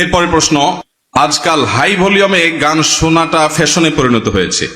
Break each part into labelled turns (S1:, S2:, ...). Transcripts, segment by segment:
S1: এরপরে প্রশ্ন, আজকাল হাই ভলিউমে গান শোনাটা ফ্যাশনে পরিণত হয়েছে।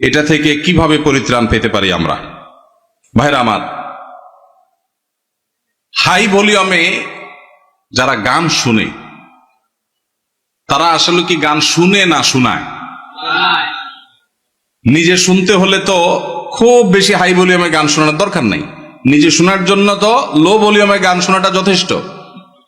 S1: এটা থেকে কীভাবে পরিত্রাণ পেতে পারি আমরা? ভাইরা আমার, হাই ভলিউমে যারা গান শুনে, তারা আসলে কি গান শুনে না শোনায়? নিজে শুনতে হলে তো খুব বেশি হাই ভলিউমে গান শোনার দরকার নেই। নিজে শোনার জন্য তো লো ভলিউমে গান শোনাটা যথেষ্ট।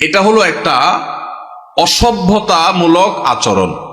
S1: এটা হলো একটা অসভ্যতামূলক আচরণ।